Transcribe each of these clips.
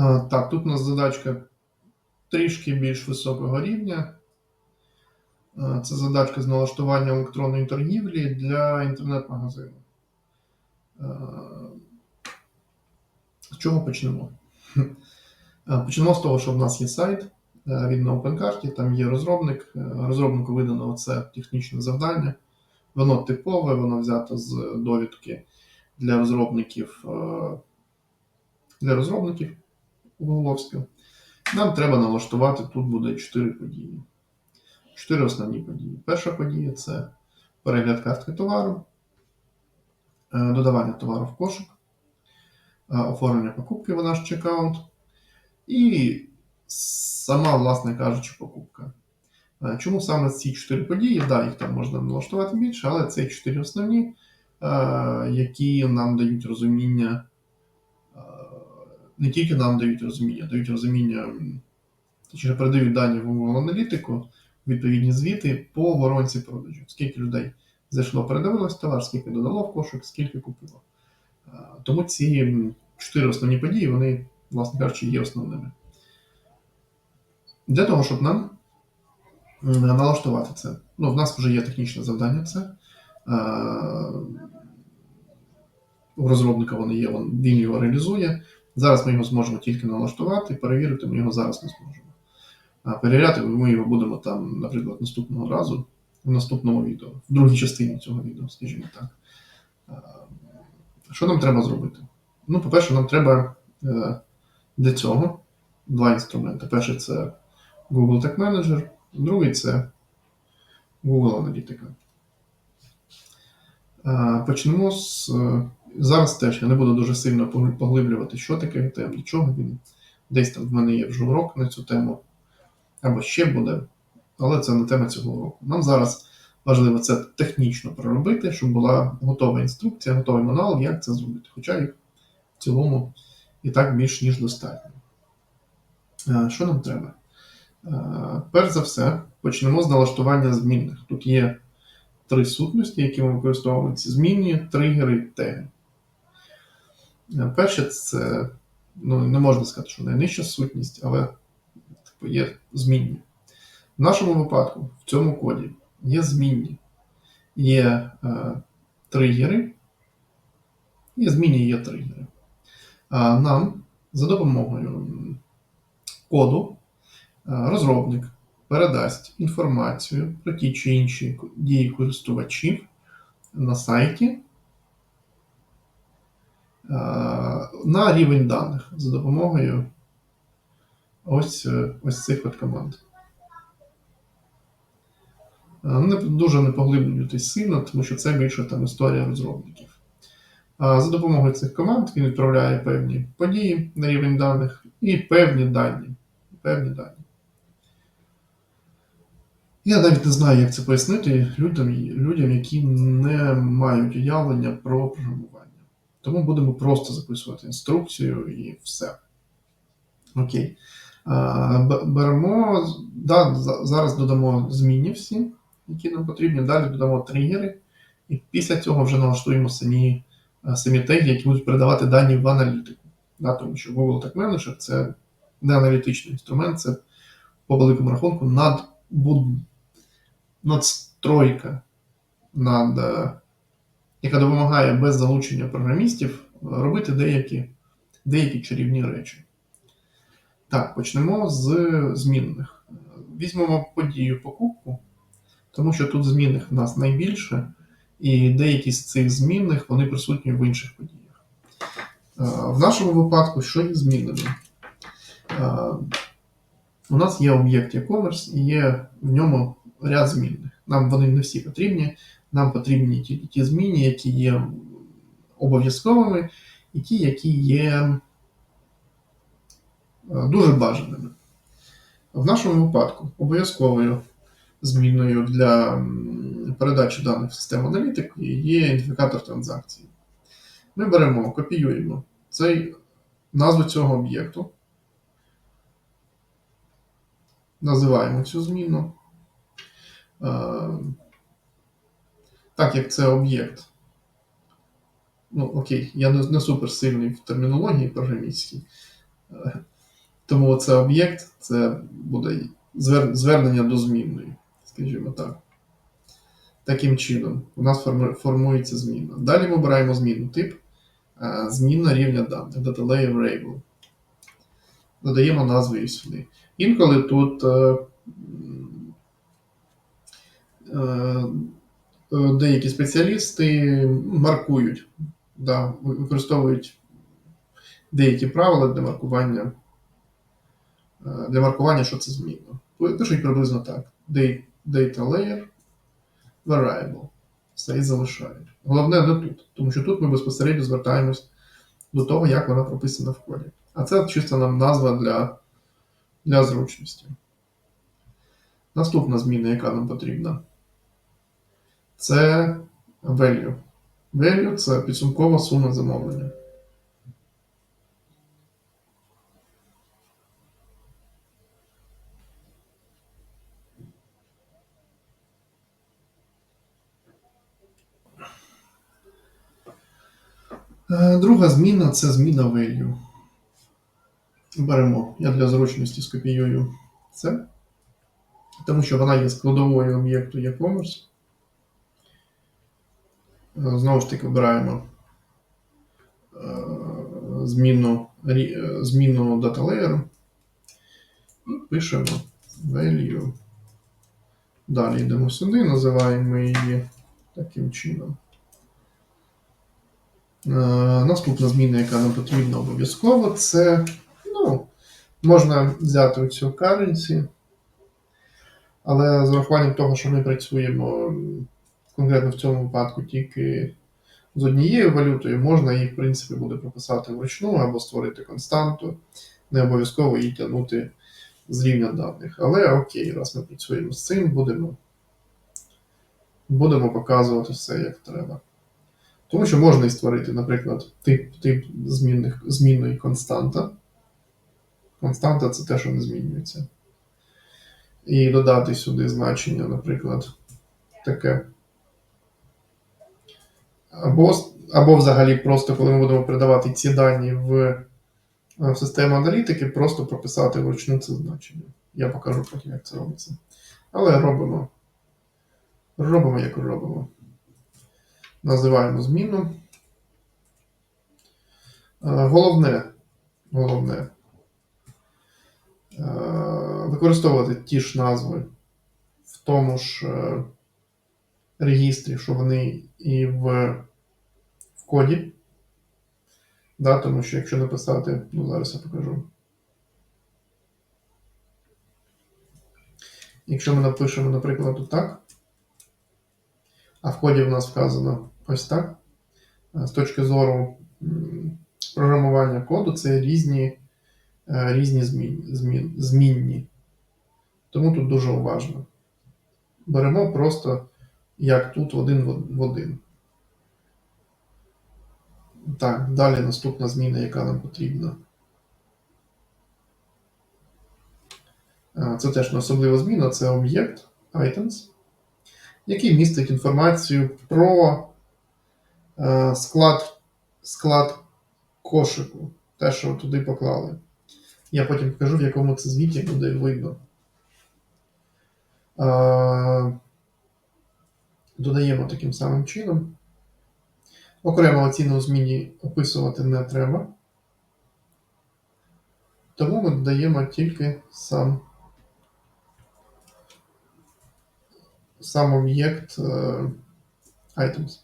А, Так, тут у нас задачка трішки більш високого рівня. Це задачка з налаштування електронної торгівлі для інтернет-магазину. З чого почнемо? Почнемо з того, що в нас є сайт, е, він на OpenCart, там є розробник. Е, Розробнику видано це технічне завдання. Воно типове, воно взято з довідки для розробників е, для розробників Гугловського. Нам треба налаштувати тут буде 4 події. 4 основні події. Перша подія це перегляд картки товару, е, додавання товару в кошик, е, оформлення покупки в наш чекаут і сама, власне кажучи, покупка. Е, Чому саме ці 4 події? Да, їх там можна налаштувати більше, але це 4 основні, які нам дають розуміння не тільки нам дають розуміння, дають розуміння, точніше передають дані в аналітику, відповідні звіти по воронці продажу. Скільки людей зайшло, передивилось товар, скільки додало в кошик, скільки купило. Тому ці чотири основні події, вони, власне кажучи, є основними. Для того, щоб нам налаштувати це. Ну, в нас вже є технічне завдання це. У розробника воно є, він його реалізує. Зараз ми його зможемо тільки налаштувати, перевірити ми його зараз не зможемо. А перевіряти ми його будемо там, наприклад, наступного разу, в наступному відео, в другій частині цього відео, скажімо так. Що нам треба зробити? Ну, по-перше, нам треба е, для цього два інструменти. Перший це Google Tag Manager, другий це Google Аналітика. Е, Почнемо з. Зараз теж я не буду дуже сильно поглиблювати, що таке GTM, для чого він. Десь там в мене є вже урок на цю тему, або ще буде, але це не тема цього уроку. Нам зараз важливо це технічно проробити, щоб була готова інструкція, готовий мануал, як це зробити. Хоча їх в цілому і так більш ніж достатньо. Е, Що нам треба? Е, Перш за все, почнемо з налаштування змінних. Тут є три сутності, які ми використовуємо: ці змінні, тригери, теги. Е, Перше, це ну, не можна сказати, що найнижча сутність, але типу, є змінні. В нашому випадку, в цьому коді, є змінні, є е, тригери, є змінні є тригери. А нам за допомогою коду е, розробник передасть інформацію про ті чи інші дії користувачів на сайті на рівень даних за допомогою ось, е, ось цих от команд. Е, Не дуже не поглиблюйтесь сильно, тому що це більше там історія розробників. За допомогою цих команд він відправляє певні події на рівень даних і певні дані. Певні дані. Я навіть не знаю, як це пояснити людям, людям, які не мають уявлення про програмування. Тому будемо просто записувати інструкцію і все. Окей. Беремо, да, зараз додамо змінні всі, які нам потрібні. Далі додамо тригери, і після цього вже налаштуємо самі, е, самі теги, які будуть передавати дані в аналітику. Да, тому що Google Tag Manager це не аналітичний інструмент, це по великому рахунку надбуд... надстройка, над, е, яка допомагає без залучення програмістів е, робити деякі, деякі чарівні речі. Так, почнемо з змінних. Візьмемо подію покупку, тому що тут змінних в нас найбільше, і деякі з цих змінних вони присутні в інших подіях. Е, В нашому випадку, що є змінними? Е, У нас є об'єкт e-commerce і є в ньому ряд змінних. Нам вони не всі потрібні. Нам потрібні тільки ті зміни, які є обов'язковими, і ті, які є е, дуже бажаними. В нашому випадку обов'язковою зміною для передачі даних в систему аналітики є ідентифікатор транзакції. Ми беремо, копіюємо цей, назву цього об'єкту, називаємо цю зміну. Так як це об'єкт. Ну, окей, я не, не супер сильний в термінології програмістській. Е, Тому це об'єкт, це буде звер- звернення до змінної, скажімо так. Таким чином, у нас формується зміна. Далі ми обираємо зміну тип, е, зміна рівня даних, data layer variable. Додаємо назву і сюди. Інколи тут е, деякі спеціалісти маркують, да, використовують деякі правила для маркування, е, для маркування, що це змінно. Пишуть приблизно так: Data layer variable. Все і залишають. Головне не тут, тому що тут ми безпосередньо звертаємось до того, як вона прописана в коді. А це чисто нам назва для, для зручності. Наступна зміна, яка нам потрібна, це value. Value це підсумкова сума замовлення. Е, Друга зміна це зміна value. Беремо, я для зручності скопіюю це, тому що вона є складовою об'єкту e-commerce. Е, Знову ж таки, обираємо е, зміну, е, зміну data layer і пишемо value. Далі йдемо сюди, називаємо її таким чином. Наступна зміна, яка нам потрібна обов'язково, це ну, можна взяти цю currency, але з урахуванням того, що ми працюємо конкретно в цьому випадку тільки з однією валютою, можна її, в принципі, буде прописати вручну або створити константу, не обов'язково її тягнути з рівня даних. Але окей, раз ми працюємо з цим, будемо, будемо показувати все як треба. Тому що можна і створити, наприклад, тип, тип змінних, змінної константа. Константа це те, що не змінюється. І додати сюди значення, наприклад, таке. Або, або взагалі просто, коли ми будемо передавати ці дані в, е, в систему аналітики, просто прописати вручну це значення. Я покажу потім, як це робиться. Але робимо. Робимо, як робимо. Називаємо зміну. Е, Головне, головне е, використовувати ті ж назви в тому ж е, що вони і в, в коді. Да, тому що якщо написати, ну зараз я покажу. Якщо ми напишемо, наприклад, тут так, а в коді в нас вказано ось так. е, З точки зору програмування коду, це різні, е, різні змін, змін, змінні. Тому тут дуже уважно. Беремо просто як тут один в- один. Так, далі наступна зміна, яка нам потрібна. Це теж не особлива зміна, це об'єкт items, який містить інформацію про е, склад, склад кошику, те, що туди поклали. Я потім покажу, в якому це звіті буде видно. Додаємо таким самим чином. Окремо оціну зміні описувати не треба. Тому ми додаємо тільки сам, сам об'єкт е, items.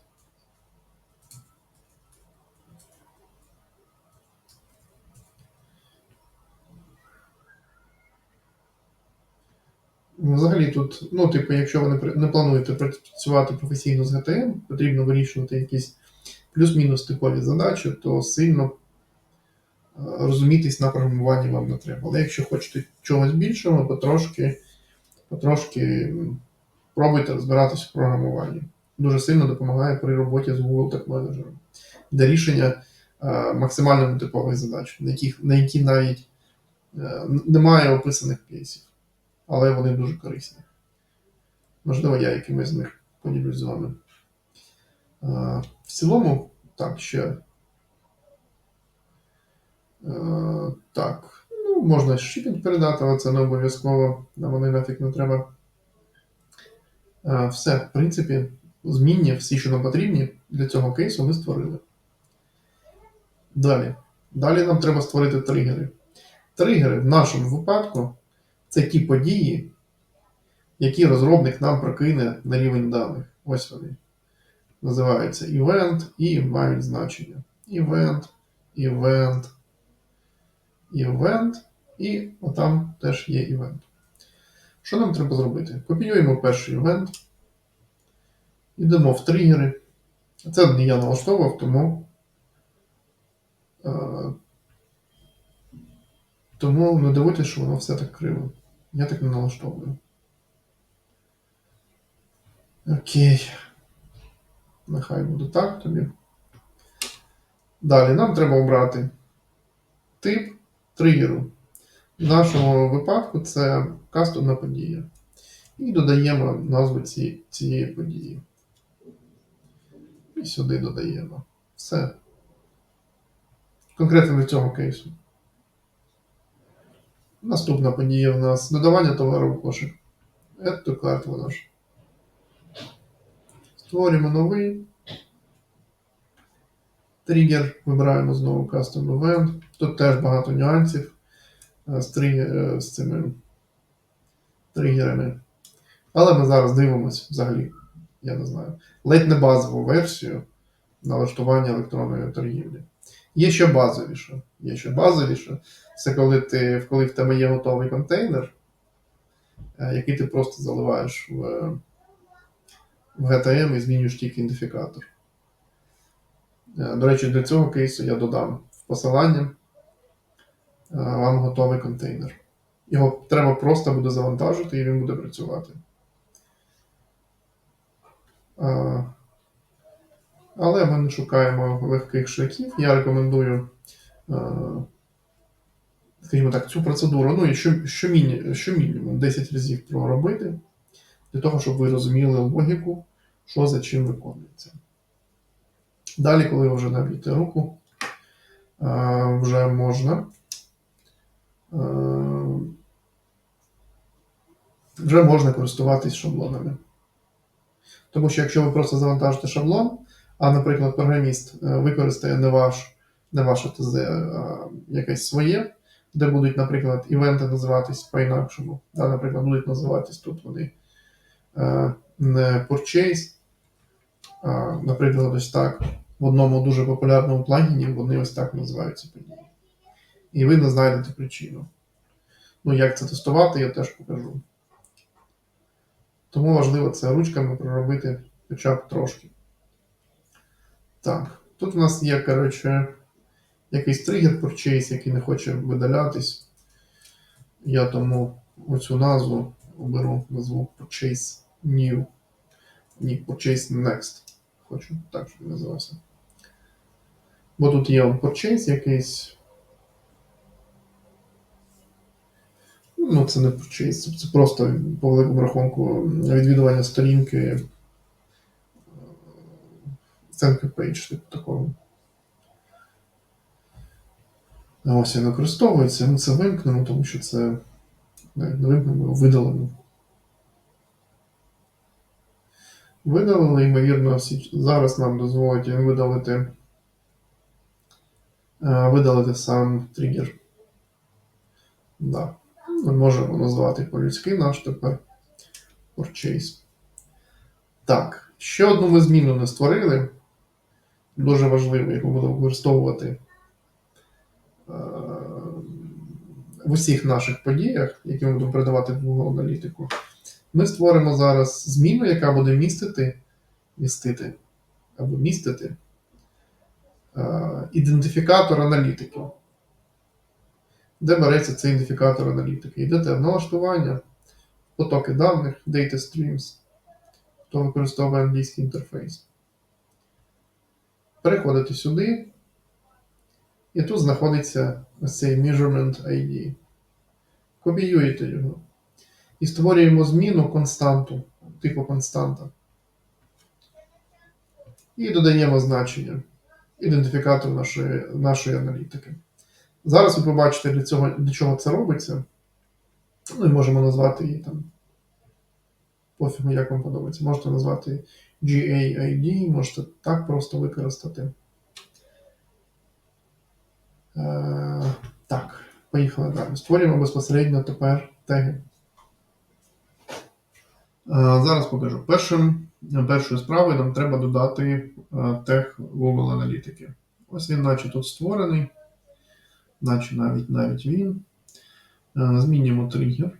Взагалі тут, ну, типу, якщо ви не, плануєте працювати професійно з GTM, потрібно вирішувати якісь плюс-мінус типові задачі, то сильно е, розумітись на програмуванні вам не треба. Але якщо хочете чогось більшого, потрошки, потрошки пробуйте розбиратись в програмуванні. Дуже сильно допомагає при роботі з Google Manager для рішення е, максимально нетипових задач, на які навіть е, немає описаних кейсів, але вони дуже корисні. Можливо, я якимось з них поділюсь з вами. В цілому, так, ще. Так, ну, можна shipping передати, але це не обов'язково, нам вони нафіг не треба. Все, в принципі, змінні, всі, що нам потрібні для цього кейсу, ми створили. Далі. Далі нам треба створити тригери. Тригери в нашому випадку це ті події, які розробник нам прокине на рівень даних. Ось вони. Називаються event і мають значення. Event, event, event, і отам теж є event. Що нам треба зробити? Копіюємо перший event, йдемо в тригери. Це не я налаштовував, тому, е, тому не дивуйтесь, що воно все так криво. Я так не налаштовую. Окей. Нехай буде так тобі. Далі нам треба обрати тип тригеру. В нашому випадку це кастомна подія. І додаємо назву ці, цієї події. І сюди додаємо. Все. Конкретно для цього кейсу. Наступна подія в нас додавання товару в кошик. Add to cart воно ж. Створюємо новий. Тригер вибираємо знову Custom Event. Тут теж багато нюансів е, з, тригер, е, з цими тригерами. Але ми зараз дивимося взагалі, я не знаю, ледь не базову версію налаштування електронної торгівлі. Є ще базовіше. Є ще базовіше. Це коли, ти, коли в тебе є готовий контейнер, е, який ти просто заливаєш в, в GTM і змінюєш тільки ідентифікатор. Е, До речі, для цього кейсу я додам в посилання е, вам готовий контейнер. Його треба просто буде завантажити і він буде працювати. Але ми не шукаємо легких шляхів. Я рекомендую, е, скажімо так, цю процедуру, ну і що, що, міні, що мінімум 10 разів проробити, для того, щоб ви розуміли логіку, що за чим виконується. Далі, коли ви вже наб'єте руку, е, вже можна. е, Вже можна користуватись шаблонами. Тому що якщо ви просто завантажите шаблон, а, наприклад, програміст е, використає не ваш, не ваше ТЗ, а якесь своє, де будуть, наприклад, івенти називатись по-інакшому. Да, наприклад, будуть називатись тут вони е, не purchase, а, наприклад, ось так. В одному дуже популярному плагіні вони ось так називаються події. І ви не знайдете причину. Ну, як це тестувати, я теж покажу. Тому важливо це ручками проробити хоча б трошки. Так, тут у нас є, коротше, якийсь тригер purchase, який не хоче видалятись. Я тому оцю назву оберу назву Purchase New. Ні, Purchase Next. Хочу так, щоб називався. Бо тут є Purchase якийсь. Ну, це не Purchase, це- просто по великому рахунку відвідування сторінки. Сценка пейдж, типу такого. Ось він використовується. Ми це вимкнемо, тому що це не вимкнемо, а видалимо. Видалили, ймовірно, зараз нам дозволить видалити, е, видалити сам тригер. Да. Ми можемо назвати по-людськи наш тепер purchase. Так, ще одну ми зміну не створили. Дуже важливо, яку будемо використовувати е, в усіх наших подіях, які ми будемо передавати в Google аналітику. Ми створимо зараз зміну, яка буде містити, містити або містити е, ідентифікатор аналітики. Де береться цей ідентифікатор аналітики? Йдете в налаштування, потоки даних, Data Streams, хто використовує англійський інтерфейс. Переходите сюди, і тут знаходиться ось цей Measurement ID. Копіюєте його. І створюємо зміну константу, типу константа. І додаємо значення, ідентифікатор нашої, нашої аналітики. Зараз ви побачите, для, цього, для чого це робиться. Ну і можемо назвати її там. Пофігу, як вам подобається. Можете назвати GAID, можете так просто використати. Е, так, поїхали далі. Створюємо безпосередньо тепер теги. Е, зараз покажу. Першим, першою справою нам треба додати е, тег Google Аналітики. Ось він, наче тут створений, наче навіть навіть він. Е, Змінюємо тригер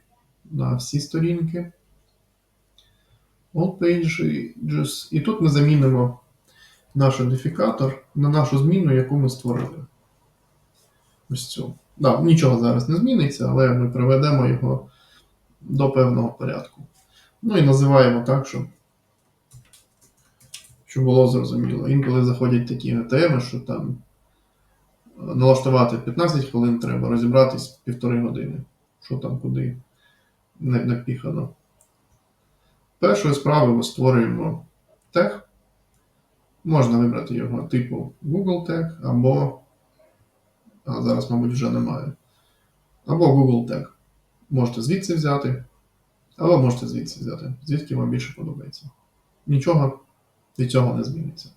на всі сторінки. All pages. І тут ми замінимо наш ідентифікатор на нашу зміну, яку ми створили. Ось цю. Да, нічого зараз не зміниться, але ми приведемо його до певного порядку. Ну і називаємо так, щоб, щоб було зрозуміло. Інколи заходять такі теми, що там е, налаштувати 15 хвилин треба, розібратись півтори години. Що там куди напіхано. Першою справою ми створюємо тег. Можна вибрати його типу Google Tag або. А зараз, мабуть, вже немає. Або Google Tag. Можете звідси взяти, або можете звідси взяти, звідки вам більше подобається. Нічого від цього не зміниться.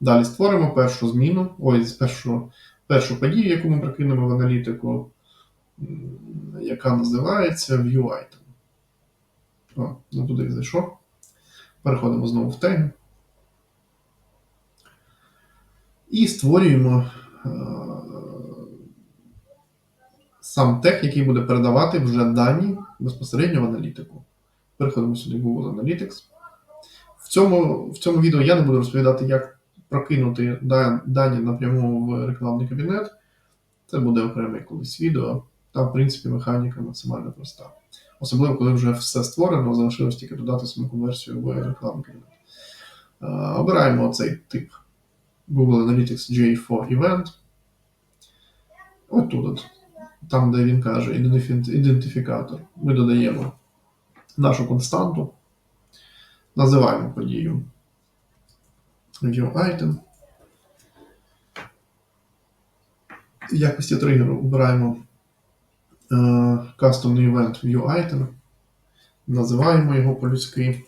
Далі створимо першу зміну, ой, першу, першу подію, яку ми прикинемо в аналітику, яка називається View Item. О, ну туди зайшов. Переходимо знову в теги. І створюємо е, сам тег, який буде передавати вже дані безпосередньо в аналітику. Переходимо сюди в Google Analytics. В цьому, в цьому відео я не буду розповідати, як прокинути дані напряму в рекламний кабінет. Це буде окреме колись відео. Там, в принципі, механіка максимально проста. Особливо, коли вже все створено, залишилось тільки додати саму конверсію в рекламний кабінет. Обираємо цей тип Google Analytics J4 Event. От тут, там, де він каже ідентифікатор, ми додаємо нашу константу, називаємо подію View Item. В якості тригеру обираємо е, Custom Event View Item, називаємо його по-людськи.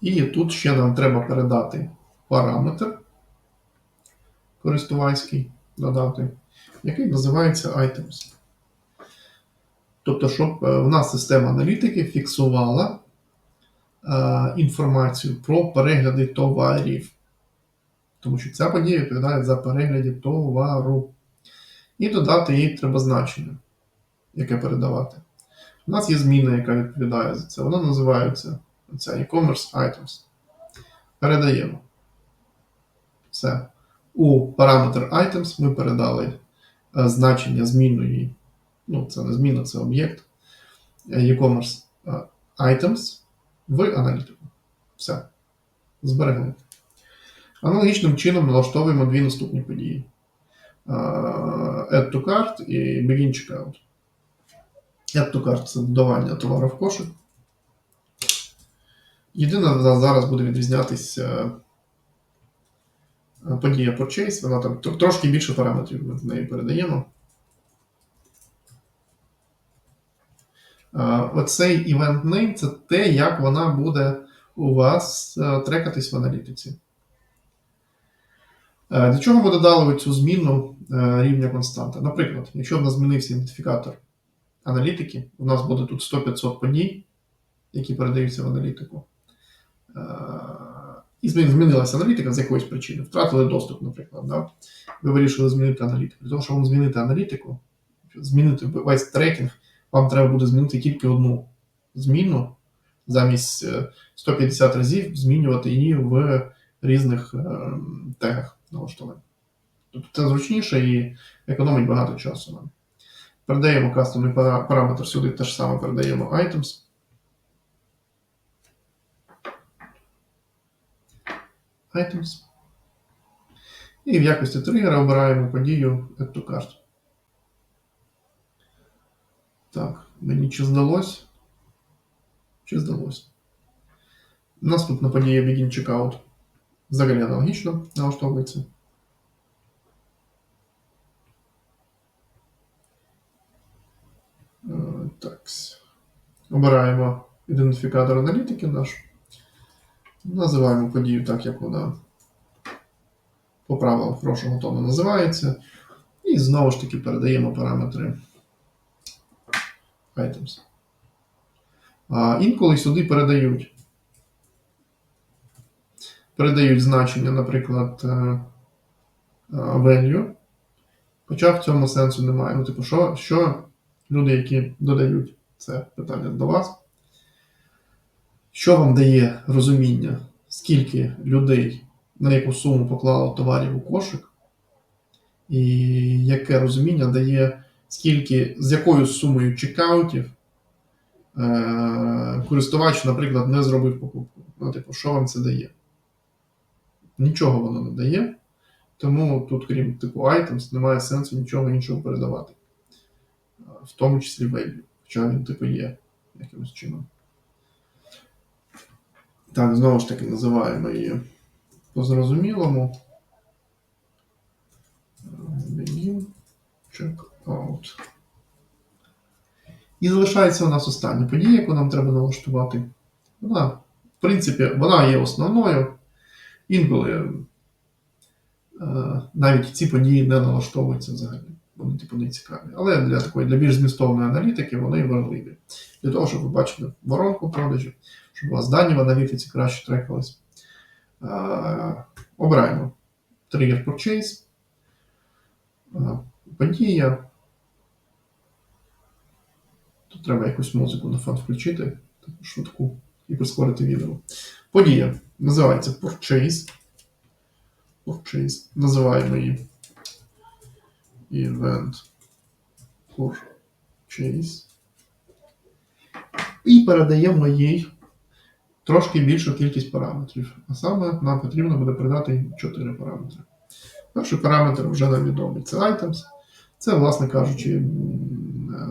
І тут ще нам треба передати параметр користувацький додати, який називається Items. Тобто, щоб е, в нас система аналітики фіксувала е, інформацію про перегляди товарів. Тому що ця подія відповідає за перегляді товару. І додати їй треба значення, яке передавати. У нас є зміна, яка відповідає за це. Вона називається ця e-commerce items. Передаємо. Все. У параметр items ми передали е, значення змінної. Ну, це не зміна, це об'єкт е, e-commerce е, items в аналітику. Все. Зберегли. Аналогічним чином налаштовуємо дві наступні події: Е, Add to cart і Begin Checkout. Add to cart це додавання товару в кошик. Єдине, за- зараз буде відрізнятися е, подія Purchase, вона там трошки більше параметрів ми в неї передаємо. Е, Оцей event name це те, як вона буде у вас трекатись в аналітиці. Е, Для чого ми додали цю зміну е, рівня константи? Наприклад, якщо в нас змінився ідентифікатор аналітики, у нас буде тут 100-500 подій, які передаються в аналітику. Е, І змінилася аналітика з якоїсь причини. Втратили доступ, наприклад. Да? Ви вирішили змінити аналітику. Для того, щоб вам змінити аналітику, змінити весь трекінг, вам треба буде змінити тільки одну зміну, замість е, 150 разів змінювати її в різних тегах налаштувань. Тобто це зручніше і економить багато часу нам. Передаємо кастомний параметр сюди, теж саме передаємо items. Items. І в якості тригера обираємо подію Add to Cart. Так, мені чи здалось? Чи здалось? Наступна подія Begin Checkout. Взагалі аналогічно налаштовується. Е, Так. Обираємо ідентифікатор аналітики наш. Називаємо подію так, як вона по правилам хорошого тону називається. І знову ж таки передаємо параметри items. А інколи сюди передають. Передають значення, наприклад, е, е, value. Хоча в цьому сенсу немає. Ну, типу, що, що люди, які додають це питання до вас, що вам дає розуміння, скільки людей на яку суму поклало товарів у кошик, і яке розуміння дає, скільки, з якою сумою чекаутів е, користувач, наприклад, не зробив покупку. Ну, типу, що вам це дає? Нічого воно не дає, тому тут, крім типу items, немає сенсу нічого іншого передавати. В тому числі value, хоча він типу є якимось чином. Так, знову ж таки, називаємо її по зрозумілому. Begin, check out. І залишається у нас остання подія, яку нам треба налаштувати. Вона, в принципі, вона є основною. Інколи е, навіть ці події не налаштовуються взагалі. Вони типу не цікаві. Але для такої для більш змістовної аналітики вони важливі. Для того, щоб ви бачили воронку продажів, щоб у вас дані в аналітиці краще трекались. Е, Обираємо Trigger Purchase, е, подія. Тут треба якусь музику на фон включити, таку швидку і прискорити відео. Подія називається Purchase. Purchase. Називаємо її Event Purchase. І передаємо їй трошки більшу кількість параметрів. А саме нам потрібно буде передати 4 параметри. Перший параметр вже нам відомий. Це items. Це, власне кажучи,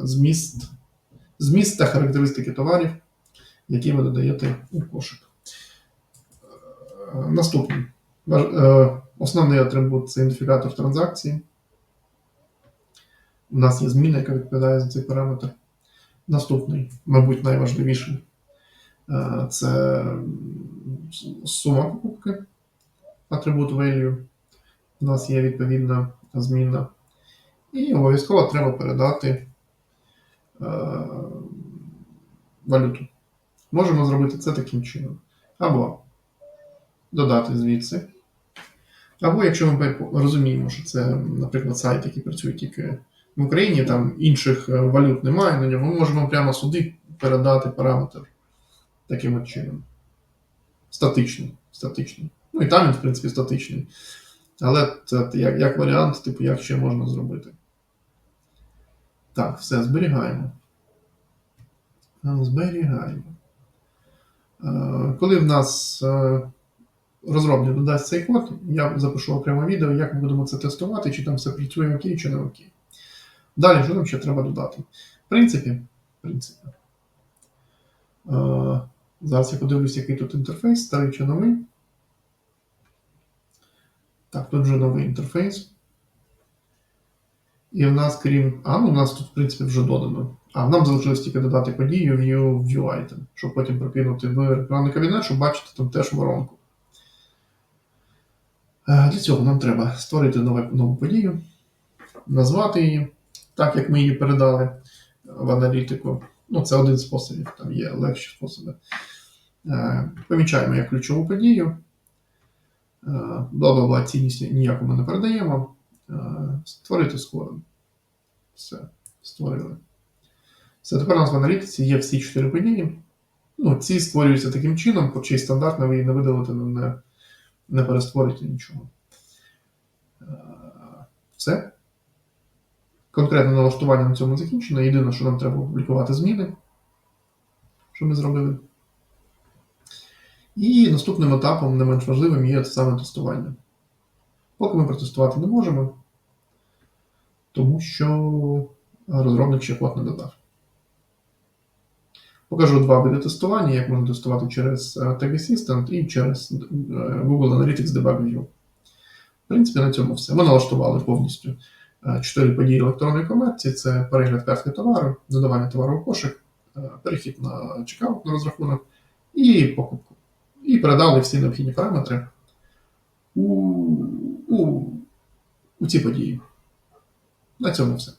зміст, зміст та характеристики товарів, які ви додаєте у кошик. Наступний. Е, Основний атрибут це ідентифікатор транзакції. У нас є зміна, яка відповідає за цей параметр. Наступний, мабуть, найважливіший Е, це сума покупки, атрибут value. У нас є відповідна зміна. І обов'язково треба передати е, валюту. Можемо зробити це таким чином. Або додати звідси. Або якщо ми розуміємо, що це, наприклад, сайт, який працює тільки в Україні, там інших е, валют немає на ньому, ми можемо прямо сюди передати параметр таким чином. Статичний. статичний. Ну і там він, в принципі, статичний. Але це як, як варіант, типу, як ще можна зробити. Так, все, зберігаємо. Е, Зберігаємо. Е, Коли в нас розробник додасть цей код, я запишу окреме відео, як ми будемо це тестувати, чи там все працює окей, чи не окей. Далі, що нам ще треба додати? В принципі, в принципі. Е, Зараз я подивлюсь, який тут інтерфейс, старий чи новий. Так, тут вже новий інтерфейс. І в нас, крім. А, ну у нас тут, в принципі, вже додано. А нам залишилось тільки додати подію view, view item, щоб потім прокинути в рекламний кабінет, щоб бачити там теж воронку. Е, Для цього нам треба створити нове, нову подію, назвати її, так як ми її передали в аналітику. Ну, це один з способів, там є легші способи. Е, Помічаємо як ключову подію. Е, Бла-бла-бла, цінність ніяку ми не передаємо. Створити з кодом. Все, створили. Все, тепер у нас в аналітиці є всі чотири події. Ну, ці створюються таким чином, по чий стандартно ви її не видалите, не, не перестворюєте нічого. Е, Все. Конкретне налаштування на цьому закінчено. Єдине, що нам треба опублікувати зміни, що ми зробили. І наступним етапом, не менш важливим, є саме тестування. Поки ми протестувати не можемо, тому що розробник ще код не додав. Покажу два види тестування, як можна тестувати через е, Tag Assistant і через е, Google Analytics Debug View. В принципі, на цьому все. Ми налаштували повністю е, чотири події електронної комерції: це перегляд картки товару, додавання товару в кошик, перехід на чекаут на розрахунок і покупку. І передали всі необхідні параметри у, у, у ці події. На цьому все.